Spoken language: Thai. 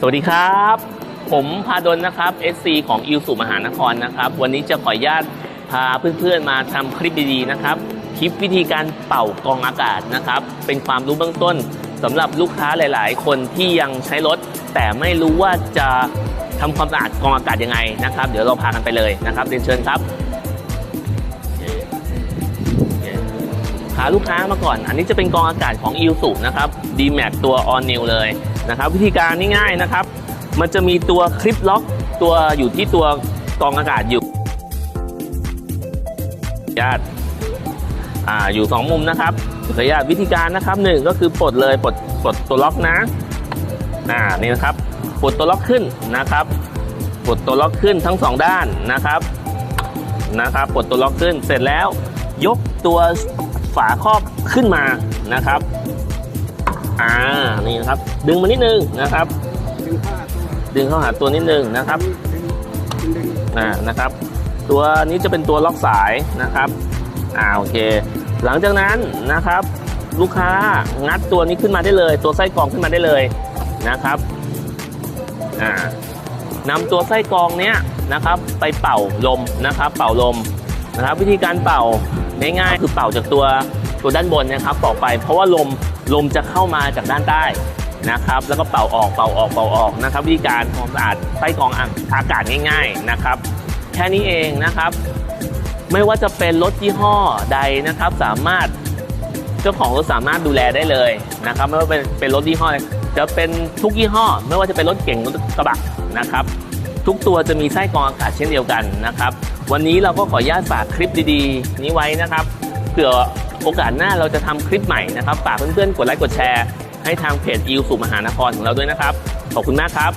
สวัสดีครับ ผมพาดลนะครับ SC ของอิวสุมหานครนะครับ วันนี้จะขออนุญาตพาเพื่อนๆมาทำคลิปดีๆนะครับ คลิปวิธีการเป่ากองอากาศนะครับ เป็นความรู้เบื้องต้นสำหรับลูกค้าหลายๆ คนที่ยังใช้รถ แต่ไม่รู้ว่าจะทำความสะอาดกองอากาศยังไงนะครับ เดี๋ยวเราพากันไปเลยนะครับเรียนเชิญครับพาลูกค้ามาก่อน อันนี้จะเป็นกองอากาศของ i l s u นะครับ d m a x ตัว All New เลย นะครับวิธีการง่ายๆนะครับ มันจะมีตัวคลิปล็อกตัวอยู่ที่ตัวกองอากาศอยู่ญาตอ่าอยู่สองมุมนะครับขออนุญาตวิธีการนะครับหนึ่งก็คือปลดเลยปลดปลดตัวล็อกนะอ่านี่นะครับปลดตัวล็อกขึ้นนะครับปลดตัวล็อกขึ้นทั้งสองด้านนะครับนะครับปลดตัวล็อกขึ้นเสร็จแล้ว ยกตัวฝาครอบขึ้นมานะครับ อ่านี่นะครับ ดึงมานิดนึงนะครับ ดึงเข้าหาตัวนิดนึงนะครับอ่านะครับ ตัวนี้จะเป็นตัวล็อกสายนะครับอ่าโอเค หลังจากนั้นนะครับ ลูกค้างัดตัวนี้ขึ้นมาได้เลย ตัวไส้กรองขึ้นมาได้เลยนะครับอ่านำตัวไส้กรองเนี้ยนะครับ ไปเป่าลมนะครับ เป่าลมนะครับ วิธีการเป่า ง่ายๆคือเป่าจากตัวตัวด้านบนนะครับเป่าไป เพราะว่าลมลมจะเข้ามาจากด้านใต้นะครับ แล้วก็เป่าออกเป่าออกเป่าออกนะครับวิธีการทำความสะอาดไส้กรองอากาศง่าย ๆนะครับ แค่นี้เองนะครับ ไม่ว่าจะเป็นรถยี่ห้อใดนะครับ สามารถเจ้าของรถสามารถดูแลได้เลยนะครับ ไม่ว่าเป็นเป็นรถยี่ห้อจะเป็นทุกยี่ห้อ ไม่ว่าจะเป็นรถเก่งรถกระบะนะครับ ทุกตัวจะมีไส้กรองอากาศเช่นเดียวกันนะครับ วันนี้เราก็ขออนุญาตฝากคลิปดีๆ นี้ไว้นะครับเผื่อโอกาสหน้าเราจะทำคลิปใหม่นะครับฝากเพื่อนๆกดไลค์กดแชร์ให้ทางเพจอิวสุมหานครของเราด้วยนะครับ ขอบคุณมากครับ